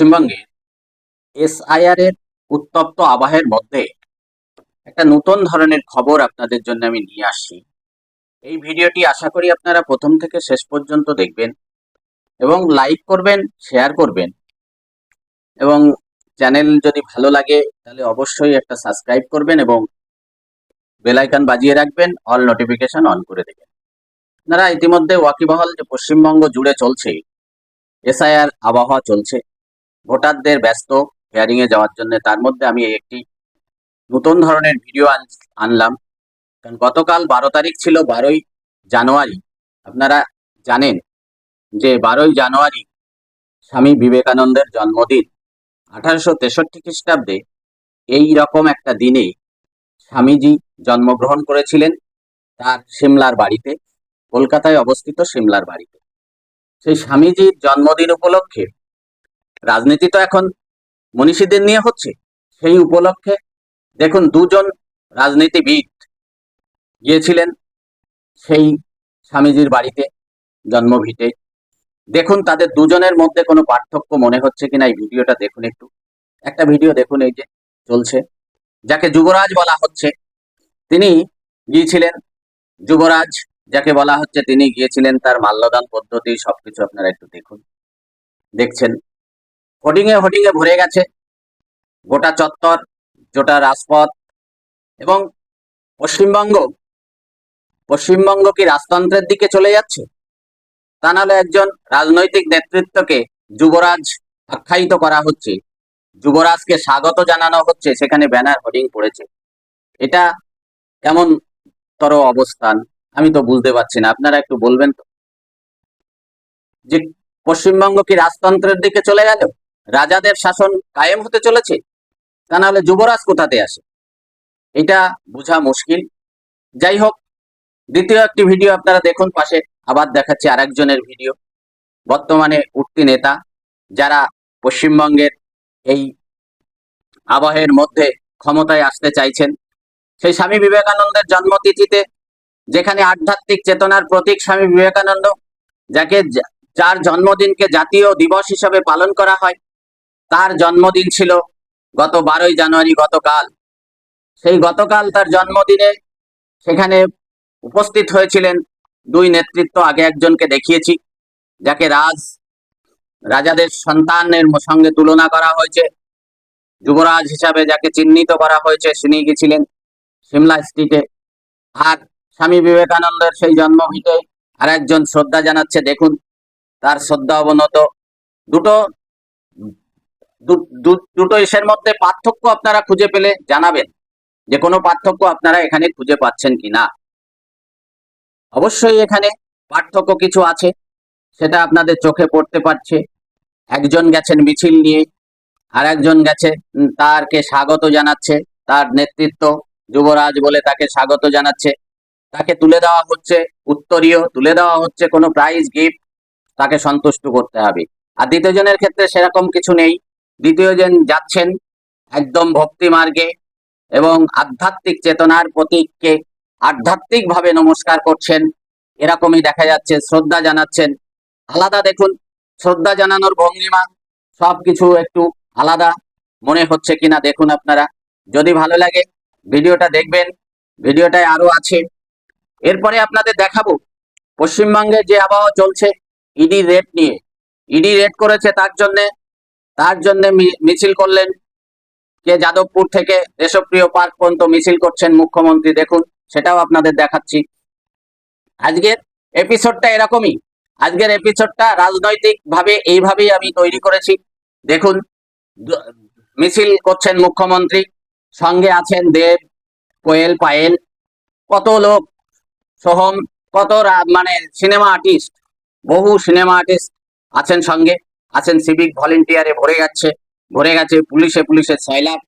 পশ্চিমবঙ্গে এসআইআর এর উত্তপ্ত আবাহের মধ্যে একটা নতুন ধরনের খবর আপনাদের জন্য আমি নিয়ে আসছি। এই ভিডিওটি আশা করি আপনারা প্রথম থেকে শেষ পর্যন্ত দেখবেন এবং লাইক করবেন শেয়ার করবেন এবং চ্যানেল যদি ভালো লাগে তাহলে অবশ্যই একটা সাবস্ক্রাইব করবেন এবং বেল আইকন বাজিয়ে রাখবেন অল নোটিফিকেশন অন করে দেবেন। আপনারা ইতিমধ্যে ওয়াকিবহল যে পশ্চিমবঙ্গ জুড়ে চলছে এসআইআর আবহাওয়া চলছে ভোটারদের ব্যস্ত হিয়ারিং এ যাওয়ার জন্য। তার মধ্যে আমি একটি নতুন ধরনের ভিডিও আনলাম। কারণ গতকাল বারো তারিখ ছিল বারোই জানুয়ারি। আপনারা জানেন যে বারোই জানুয়ারি স্বামী বিবেকানন্দের জন্মদিন। আঠারোশো তেষট্টি খ্রিস্টাব্দে এই রকম একটা দিনে স্বামীজি জন্মগ্রহণ করেছিলেন তার সিমলার বাড়িতে, কলকাতায় অবস্থিত সিমলার বাড়িতে। সেই স্বামীজির জন্মদিন উপলক্ষে রাজনীতি তো এখন মনীষীদের নিয়ে হচ্ছে। সেই উপলক্ষে দেখুন দুজন রাজনীতিবিদ গিয়েছিলেন সেই স্বামীজির বাড়িতে জন্মভিটে। দেখুন তাদের দুজনের মধ্যে কোনো পার্থক্য মনে হচ্ছে কিনা এই ভিডিওটা দেখুন একটু। একটা ভিডিও দেখুন এই যে চলছে, যাকে যুবরাজ বলা হচ্ছে। তিনি গিয়েছিলেন, যুবরাজ যাকে বলা হচ্ছে তিনি গিয়েছিলেন তার মাল্যদান পদ্ধতি সবকিছু আপনারা একটু দেখুন, দেখছেন। হোর্ডিং এ ভরে গেছে। গোটা চত্বর, গোটা রাজপথ এবং পশ্চিমবঙ্গ। পশ্চিমবঙ্গ কি রাজতন্ত্রের দিকে চলে যাচ্ছে? তা নাহলে একজন রাজনৈতিক নেতৃত্বকে যুবরাজ আখ্যায়িত করা হচ্ছে। যুবরাজকে স্বাগত জানানো হচ্ছে। সেখানে ব্যানার হোর্ডিং পড়েছে। এটা কেমন তর অবস্থান? আমি তো বুঝতে পারছি না। আপনারা একটু বলবেন তো। যে পশ্চিমবঙ্গ কি রাজতন্ত্রের দিকে চলে গেল? রাজাদের শাসন কায়েম হতে চলেছে? তা নাহলে যুবরাজ কোথাতে আসে? এটা বোঝা মুশকিল। যাই হোক, দ্বিতীয় একটি ভিডিও আপনারা দেখুন, পাশে আবার দেখাচ্ছি আরেকজনের ভিডিও বর্তমানে উঠতি নেতা, যারা পশ্চিমবঙ্গের এই আবহের মধ্যে ক্ষমতায় আসতে চাইছেন, সেই স্বামী বিবেকানন্দের জন্মতিথিতে, যেখানে আধ্যাত্মিক চেতনার প্রতীক স্বামী বিবেকানন্দ, যাকে যার জন্মদিনকে জাতীয় দিবস হিসাবে পালন করা হয় তার জন্মদিন ছিল গত বারোই জানুয়ারি গতকাল। সেই গতকাল তার জন্মদিনে সেখানে উপস্থিত হয়েছিলেন দুই নেতৃত্ব, আগে একজনকে দেখিয়েছি, যাকে রাজ, রাজাদের সন্তানের সঙ্গে তুলনা করা হয়েছে। যুবরাজ হিসাবে যাকে চিহ্নিত করা হয়েছে তিনি গেছিলেন সিমলা স্ট্রিটে। আর স্বামী বিবেকানন্দের সেই জন্মভিটে আর একজন শ্রদ্ধা জানাচ্ছে, দেখুন, তার শ্রদ্ধা অবনত। দুটো দুটো ইসের মধ্যে পার্থক্য আপনারা খুঁজে পেলে জানাবেন যে কোনো পার্থক্য আপনারা এখানে খুঁজে পাচ্ছেন কি না অবশ্যই এখানে পার্থক্য কিছু আছে, সেটা আপনাদের চোখে পড়তে পারছে। একজন গেছেন মিছিল নিয়ে আর একজন গেছে তারকে স্বাগত জানাচ্ছে, তার নেতৃত্ব যুবরাজ বলে তাকে স্বাগত জানাচ্ছে। তাকে তুলে দেওয়া হচ্ছে, উত্তরীয় তুলে দেওয়া হচ্ছে, কোনো প্রাইজ গিফট তাকে সন্তুষ্ট করতে হবে। আর দ্বিতীয় জনের ক্ষেত্রে সেরকম কিছু নেই। দ্বিতীয় জন যাচ্ছেন একদম ভক্তি মার্গে এবং আধ্যাত্মিক চেতনার প্রতীককে আধ্যাত্মিকভাবে নমস্কার করছেন। এরকমই দেখা যাচ্ছে, শ্রদ্ধা জানাচ্ছেন। আলাদা দেখুন, শ্রদ্ধা জানানোর ভঙ্গিমা সবকিছু একটু আলাদা মনে হচ্ছে কিনা দেখুন আপনারা। যদি ভালো লাগে ভিডিওটা দেখবেন, ভিডিওটায় আরও আছে। এরপরে আপনাদের দেখাবো, পশ্চিমবঙ্গে যে আবহাওয়া চলছে, ইডি রেট নিয়ে। ইডি রেট করেছে তার জন্যে তার জন্য মিছিল করলেন। কে যাদবপুর থেকে দেশপ্রিয় পার্ক পর্যন্ত মিছিল করছেন মুখ্যমন্ত্রী। দেখুন, সেটাও আপনাদের দেখাচ্ছি। আজকের এপিসোডটা এরকমই। আজকের এপিসোডটা রাজনৈতিক ভাবে এইভাবেই আমি তৈরি করেছি। দেখুন মিছিল করছেন মুখ্যমন্ত্রী। সঙ্গে আছেন দেব, কোয়েল, পায়েল। কত লোক, সোহম, কত মানে সিনেমা আর্টিস্ট, বহু সিনেমা আর্টিস্ট আছেন সঙ্গে। আছেন সিভিক ভলেন্টিয়ারে ভরে যাচ্ছে ভরে গেছে পুলিশে পুলিশে সয়লাভ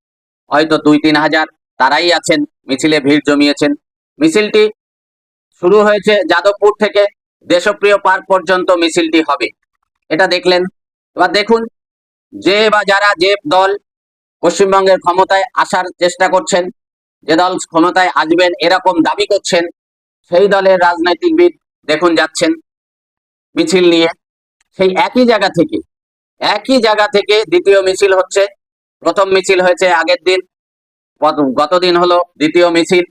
হয়তো দুই, তিন হাজার তারাই আছেন, মিছিলে ভিড় জমিয়েছেন। মিছিলটি শুরু হয়েছে যাদবপুর থেকে, দেশপ্রিয় পার্ক পর্যন্ত মিছিলটি হবে। এটা দেখলেন। এবার দেখুন, যে বা যারা যে দল পশ্চিমবঙ্গের ক্ষমতায় আসার চেষ্টা করছেন, যে দল ক্ষমতায় আসবেন, এরকম দাবি করছেন, সেই দলের রাজনৈতিকবিদ দেখুন যাচ্ছেন মিছিল নিয়ে। সেই একই জায়গা থেকে একই জায়গা থেকে দ্বিতীয় মিছিল হচ্ছে। প্রথম মিছিল হয়েছে আগের দিন। গতদিন হলো দ্বিতীয় মিছিল।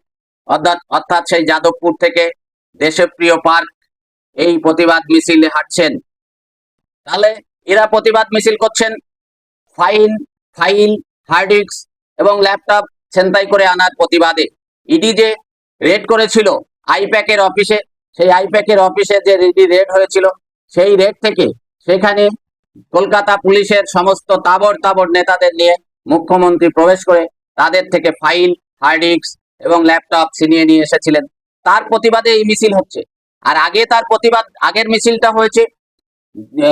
অর্থাৎ অর্থাৎ সেই যাদবপুর থেকে দেশপ্রিয় পার্ক এই প্রতিবাদ মিছিলে হাঁটছেন। তাহলে এরা প্রতিবাদ মিছিল করছেন ফাইল ফাইল, হার্ড ডিস্ক এবং ল্যাপটপ ছিনতাই করে আনার প্রতিবাদে। ইডি যে রেড করেছিল আইপ্যাকের অফিসে, সেই আইপ্যাকের অফিসে যে ইডি রেড হয়েছিল, সেই রেড থেকে সেখানে কলকাতা পুলিশের সমস্ত তাবর তাবর নেতাদের নিয়ে মুখ্যমন্ত্রী প্রবেশ করে তাদের থেকে ফাইল, হার্ড এবং ল্যাপটপ ছিনিয়ে নিয়ে এসেছিলেন। তার প্রতিবাদে এই মিছিল হচ্ছে। আর আগে তার প্রতিবাদ, আগের মিছিলটা হয়েছে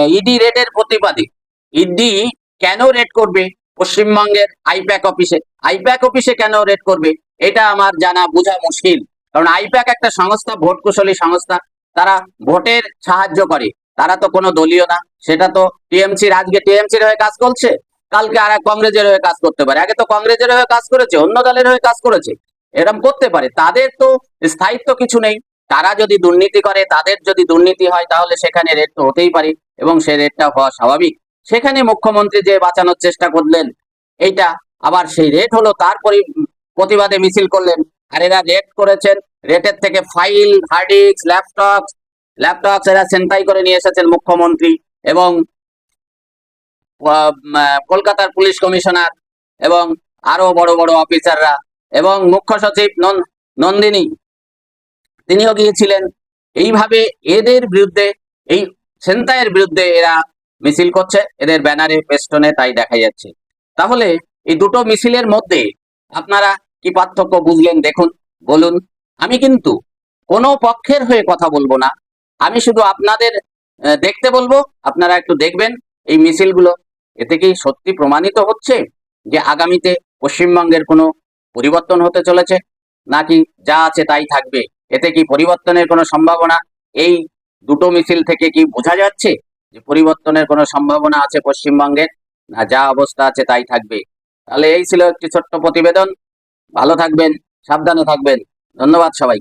ইডি রেডের প্রতিবাদে। ইডি কেন রেড করবে? পশ্চিমবঙ্গের আইপ্যাক অফিসে। আইপ্যাক অফিসে কেন রেড করবে? এটা আমার জানা, বোঝা মুশকিল। কারণ আইপ্যাক একটা সংস্থা ভোট কুশলী সংস্থা। তারা ভোটের সাহায্য করে। তারা তো কোনো দলীয় না। সেটা তো টিএমসির আজকে টিএমসির হয়ে কাজ করছে, কালকে আর এক কংগ্রেসের হয়ে কাজ করতে পারে। আগে তো কংগ্রেসের হয়ে কাজ করেছে, অন্য দলের হয়ে কাজ করেছে। এরকম করতে পারে। তাদের তো স্থায়িত্ব কিছু নেই। তারা যদি দুর্নীতি করে, তাদের যদি দুর্নীতি হয়, তাহলে সেখানে রেট তো হতেই পারে এবং সে রেটটা হওয়া স্বাভাবিক। সেখানে মুখ্যমন্ত্রী যে বাঁচানোর চেষ্টা করলেন, এইটা আবার সেই রেট হলো। তার পরি- প্রতিবাদে মিছিল করলেন। আর এরা রেট করেছেন। রেটের থেকে file hard disk laptop laptop এরা ছিনতাই করে নিয়ে এসেছেন মুখ্যমন্ত্রী এবং কলকাতার পুলিশ কমিশনার এবং আরও বড় বড় অফিসাররা এবং মুখ্য সচিব নন্দিনী। তিনিও গিয়েছিলেন। এইভাবে এদের বিরুদ্ধে, এই ছিনতাইয়ের বিরুদ্ধে এরা মিছিল করছে, এদের ব্যানারে পেস্টনে তাই দেখা যাচ্ছে। তাহলে এই দুটো মিছিলের মধ্যে আপনারা কি পার্থক্য বুঝলেন? দেখুন, বলুন। আমি কিন্তু কোনো পক্ষের হয়ে কথা বলব না। আমি শুধু আপনাদের দেখতে বলব। আপনারা একটু দেখবেন এই মিছিলগুলো। এতে কি সত্যি প্রমাণিত হচ্ছে যে আগামীতে পশ্চিমবঙ্গের কোনো পরিবর্তন হতে চলেছে, নাকি যা আছে তাই থাকবে। এতে কি পরিবর্তনের কোনো সম্ভাবনা? এই দুটো মিছিল থেকে কি বোঝা যাচ্ছে যে পরিবর্তনের কোনো সম্ভাবনা আছে পশ্চিমবঙ্গের? না, যা অবস্থা আছে তাই থাকবে। তাহলে এই ছিল একটি ছোট্ট প্রতিবেদন। ভালো থাকবেন, সাবধানে থাকবেন। ধন্যবাদ সবাই